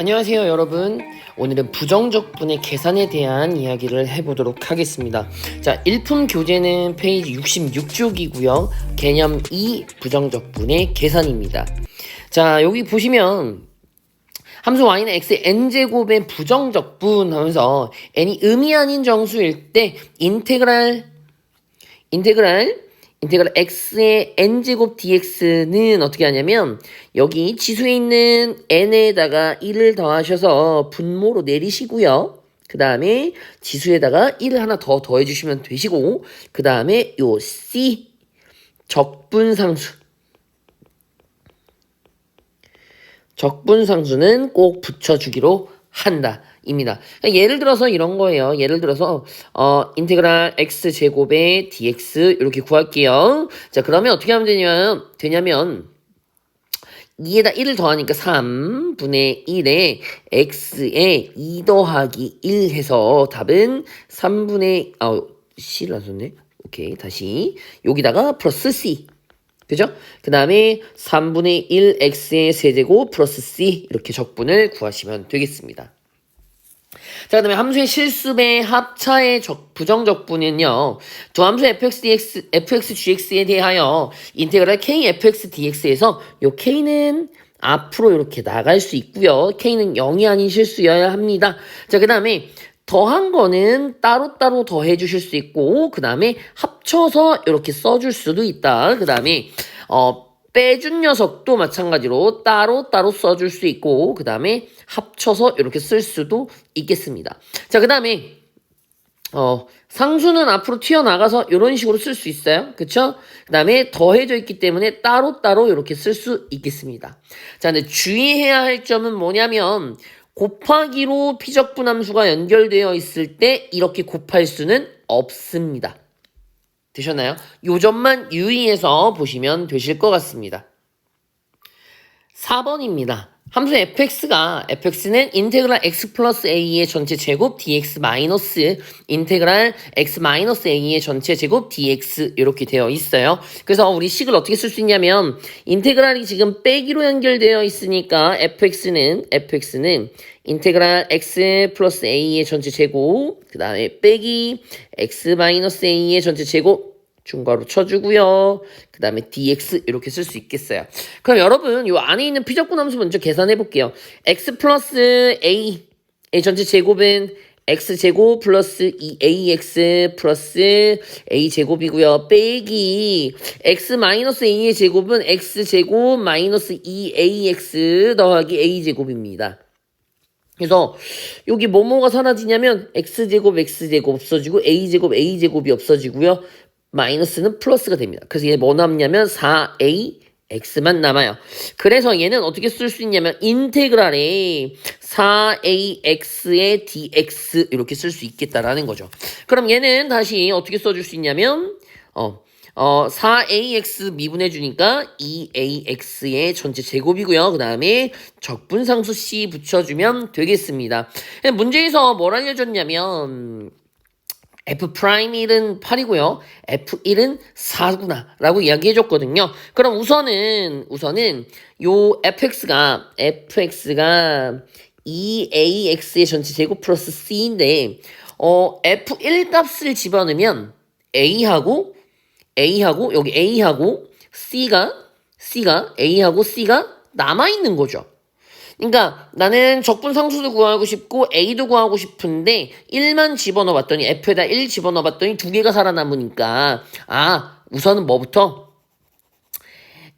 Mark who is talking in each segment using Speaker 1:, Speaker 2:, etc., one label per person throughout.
Speaker 1: 안녕하세요 여러분. 오늘은 부정적분의 계산에 대한 이야기를 해보도록 하겠습니다. 자 일품 교재는 페이지 66쪽이고요. 개념 2 부정적분의 계산입니다. 자 여기 보시면 함수 y는 x n제곱의 부정적분 하면서 n이 음이 아닌 정수일 때 인테그랄 인테그랄 인테그랄 x의 n제곱 dx는 어떻게 하냐면 여기 지수에 있는 n에다가 1을 더하셔서 분모로 내리시고요. 그 다음에 지수에다가 1을 하나 더 더해주시면 되시고 그 다음에 요 c 적분상수 적분상수는 꼭 붙여주기로 한다. 입니다. 그러니까 예를 들어서 이런 거예요. 예를 들어서 어 인테그랄 x 제곱의 dx 이렇게 구할게요. 자 그러면 어떻게 하면 되냐면 되냐면 2에다 1을 더하니까 3분의 1에 x에 2 더하기 1 해서 답은 3분의 아 c를 안 썼네. 오케이 다시 여기다가 플러스 c 그죠? 그 다음에 3분의 1 x의 세제곱 플러스 c 이렇게 적분을 구하시면 되겠습니다. 자, 그 다음에 함수의 실수배 합차의 적, 부정적분은요, 두 함수 fx, dx, fx, gx에 대하여 인테그랄 k, fx, dx에서 요 k는 앞으로 이렇게 나갈 수 있고요. k는 0이 아닌 실수여야 합니다. 자, 그 다음에 더한 거는 따로따로 더해 주실 수 있고, 그 다음에 합쳐서 이렇게 써줄 수도 있다. 그 다음에, 어, 빼준 녀석도 마찬가지로 따로 따로 써줄 수 있고 그 다음에 합쳐서 이렇게 쓸 수도 있겠습니다. 자, 그 다음에 어, 상수는 앞으로 튀어나가서 이런 식으로 쓸 수 있어요. 그쵸? 그 다음에 더해져 있기 때문에 따로따로 이렇게 쓸 수 있겠습니다. 자, 근데 주의해야 할 점은 뭐냐면 곱하기로 피적분함수가 연결되어 있을 때 이렇게 곱할 수는 없습니다. 되셨나요? 요 점만 유의해서 보시면 되실 것 같습니다. 4번입니다. 함수 fx가 fx는 인테그랄 x 플러스 a의 전체 제곱 dx 마이너스 인테그랄 x 마이너스 a의 전체 제곱 dx 이렇게 되어 있어요. 그래서 우리 식을 어떻게 쓸 수 있냐면 인테그랄이 지금 빼기로 연결되어 있으니까 fx는 fx는 인테그랄 x 플러스 a의 전체 제곱 그 다음에 빼기 x 마이너스 a의 전체 제곱 중괄호 쳐주고요. 그 다음에 dx 이렇게 쓸 수 있겠어요. 그럼 여러분 이 안에 있는 피적분 함수 먼저 계산해 볼게요. x 플러스 a 의 전체 제곱은 x 제곱 플러스 2ax 플러스 a 제곱이고요. 빼기 x 마이너스 a의 제곱은 x 제곱 마이너스 2ax 더하기 a 제곱입니다. 그래서 여기 뭐뭐가 사라지냐면 x제곱 x제곱 없어지고 a제곱 a제곱이 없어지고요. 마이너스는 플러스가 됩니다. 그래서 얘 뭐 남냐면 4a x만 남아요. 그래서 얘는 어떻게 쓸 수 있냐면 인테그랄에 4ax의 dx 이렇게 쓸 수 있겠다라는 거죠. 그럼 얘는 다시 어떻게 써줄 수 있냐면 어, 어 4ax 미분해 주니까 2ax의 전체 제곱이고요. 그 다음에 적분상수 c 붙여주면 되겠습니다. 문제에서 뭘 알려줬냐면 F'1은 8이고요. F1은 4구나. 라고 이야기해 줬거든요. 그럼 우선은, 우선은, 요 fx가, fx가 2ax의 전체 제곱 플러스 c인데, 어, f1 값을 집어넣으면 a하고, a하고, 여기 a하고, c가, c가, a하고 c가 남아 있는 거죠. 그러니까 나는 적분 상수도 구하고 싶고 A도 구하고 싶은데 1만 집어넣어 봤더니 F에다 1 집어넣어 봤더니 두 개가 살아남으니까 아 우선은 뭐부터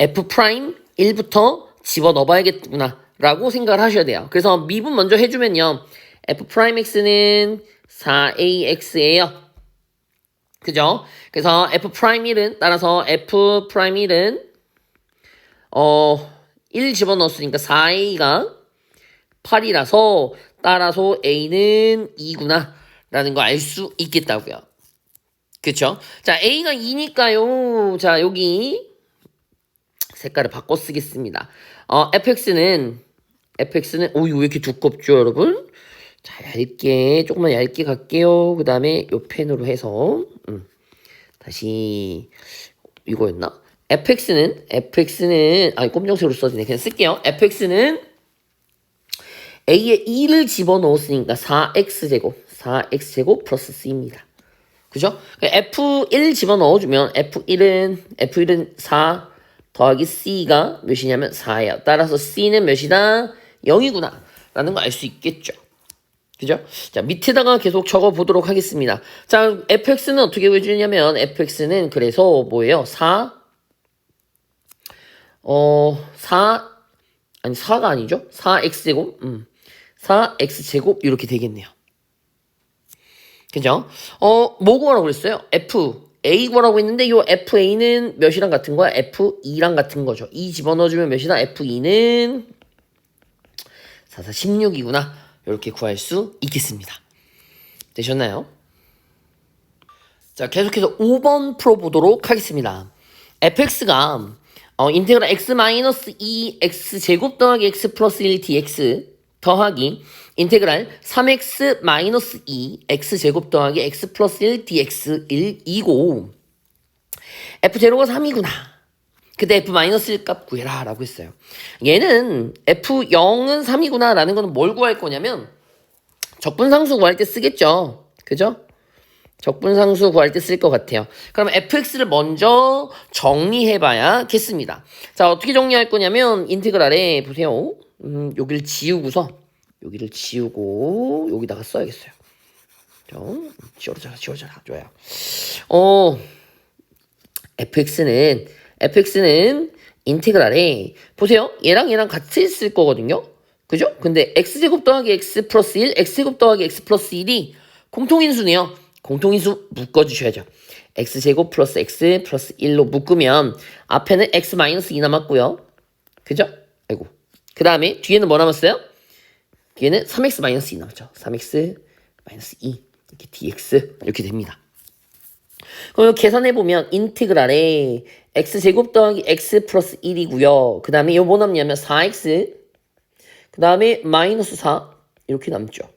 Speaker 1: F 프라임 1부터 집어넣어 봐야겠구나 라고 생각을 하셔야 돼요. 그래서 미분 먼저 해주면요. F 프라임 X는 4AX예요. 그죠? 그래서 F 프라임 1은 따라서 F 프라임 1은 어 1 집어넣었으니까 4a가 8이라서 따라서 a는 2구나 라는 거 알 수 있겠다고요. 그쵸? 자 a가 2니까요. 자 여기 색깔을 바꿔 쓰겠습니다. 어 fx는 fx는 오이 왜 이렇게 두껍죠 여러분? 자 얇게 조금만 얇게 갈게요. 그 다음에 요 펜으로 해서 음, 다시 이거였나? Fx는 fx는 아니 꼼정색으로 써지네 그냥 쓸게요 fx는 a에 2를 집어넣었으니까 4x제곱, 4x제곱 플러스 c입니다. 그죠? f1 집어넣어주면 f1은, f1은 4 더하기 c가 몇이냐면 4예요. 따라서 c는 몇이다? 0이구나. 라는 거 알 수 있겠죠. 그죠? 자, 밑에다가 계속 적어 보도록 하겠습니다. 자, fx는 어떻게 보여주냐면, fx는 그래서 뭐예요? 4, 어, 4, 아니, 4가 아니죠? 4x제곱, 음, 4x제곱, 이렇게 되겠네요. 그죠? 어, 뭐 구하라고 그랬어요? f, a 구하라고 했는데, 요 fa는 몇이랑 같은 거야? f2랑 같은 거죠. 2 집어넣어주면 몇이다? f2는 4, 4, 16이구나. 이렇게 구할 수 있겠습니다. 되셨나요? 자, 계속해서 5번 풀어보도록 하겠습니다. fx가 어, 인테그랄 x 마이너스 2 x 제곱 더하기 x 플러스 1 dx 더하기 인테그랄 3x 마이너스 2 x 제곱 더하기 x 플러스 1 dx 1이고 f0가 3이구나. 그때 f 마이너스 1값 구해라 라고 했어요. 얘는 f0은 3이구나 라는 거는 뭘 구할 거냐면 적분상수 구할 때 쓰겠죠. 그죠? 적분상수 구할 때 쓸 것 같아요. 그럼 fx를 먼저 정리해봐야겠습니다. 자, 어떻게 정리할 거냐면 인테그랄에 보세요. 음, 여기를 지우고서 여기를 지우고 여기다가 써야겠어요. 좀 지워져라, 지워져라, 좋아요. 어, fx는 fx는 인테그랄에 보세요. 얘랑 얘랑 같이 쓸 거거든요. 그죠? 근데 x제곱 더하기 x 플러스 1, x제곱 더하기 x 플러스 1이 공통인수네요. 공통인수 묶어주셔야죠. x제곱 플러스 x 플러스 1로 묶으면 앞에는 x 마이너스 2 남았고요. 그죠? 아이고. 그 다음에 뒤에는 뭐 남았어요? 뒤에는 3x 마이너스 2 남았죠. 3x 마이너스 2 이렇게 dx 이렇게 됩니다. 그럼 계산해보면 인티그랄에 x제곱 더하기 x 플러스 1이고요. 그 다음에 요뭐 남냐면 4x 그 다음에 마이너스 4 이렇게 남죠.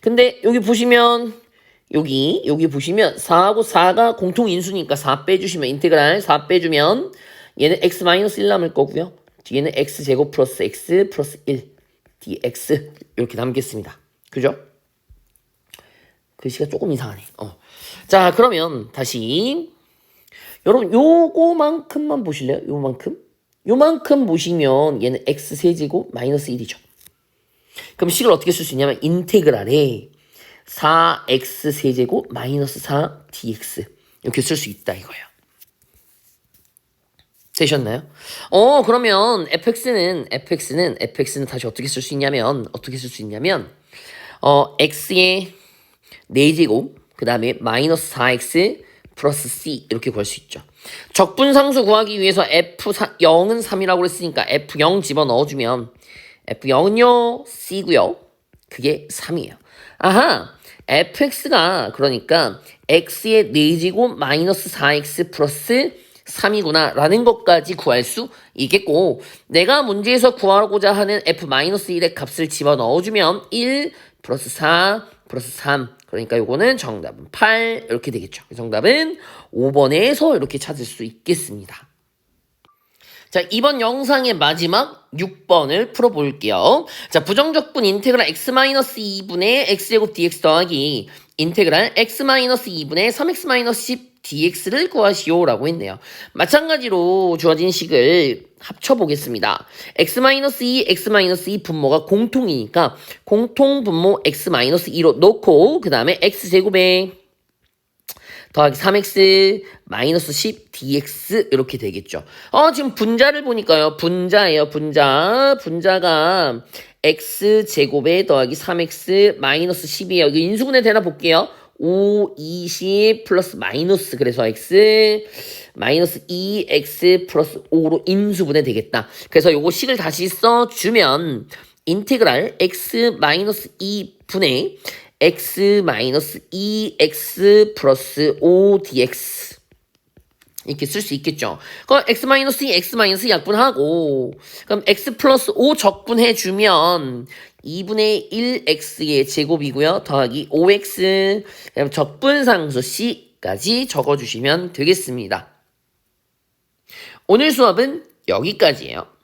Speaker 1: 근데 여기 보시면 여기 여기 보시면 4하고 4가 공통 인수니까 4 빼주시면 인테그랄 4 빼주면 얘는 x 마이너스 1 남을 거고요. 뒤에는 x제곱 플러스 x 플러스 1 dx 이렇게 남겠습니다. 그죠? 글씨가 조금 이상하네. 어. 자, 그러면 다시 여러분 요거만큼만 보실래요? 요만큼? 요만큼 보시면 얘는 x 세제곱 마이너스 1이죠. 그럼 식을 어떻게 쓸 수 있냐면 인테그랄에 4x 세제곱 마이너스 4 dx 이렇게 쓸 수 있다 이거예요. 되셨나요? 어 그러면 fx는 fx는 fx는 다시 어떻게 쓸 수 있냐면 어떻게 쓸 수 있냐면 어 x의 4제곱 그 다음에 마이너스 4x 플러스 c 이렇게 구할 수 있죠. 적분상수 구하기 위해서 f0은 3이라고 그랬으니까 f0 집어넣어주면 f0은요 c고요. 그게 3이에요. 아하 fx가 그러니까 x의 4제곱 마이너스 4x 플러스 3이구나 라는 것까지 구할 수 있겠고 내가 문제에서 구하고자 하는 f-1의 값을 집어넣어주면 1 플러스 4 플러스 3 그러니까 요거는 정답은 8 이렇게 되겠죠. 정답은 5번에서 이렇게 찾을 수 있겠습니다. 자, 이번 영상의 마지막 6번을 풀어볼게요. 자, 부정적분 인테그랄 x-2분의 x제곱 dx 더하기 인테그랄 x-2분의 3x-10 dx를 구하시오 라고 했네요. 마찬가지로 주어진 식을 합쳐보겠습니다. x-2, x-2 분모가 공통이니까 공통 분모 x-2로 놓고 그 다음에 x제곱에 더하기 3x 마이너스 10 dx 이렇게 되겠죠. 어 지금 분자를 보니까요. 분자예요. 분자. 분자가 x 제곱에 더하기 3x 마이너스 10이에요. 이거 인수분해 되나 볼게요. 5, 20 플러스 마이너스 그래서 x 마이너스 2x 플러스 5로 인수분해 되겠다. 그래서 요거 식을 다시 써주면 인테그랄 x 마이너스 2분의 x 마이너스 2x 플러스 5 dx 이렇게 쓸 수 있겠죠. 그럼 x 마이너스 2, x 약분하고 그럼 x 플러스 5 적분해 주면 2분의 1x의 제곱이고요. 더하기 5x 그럼 적분상수 c까지 적어주시면 되겠습니다. 오늘 수업은 여기까지예요.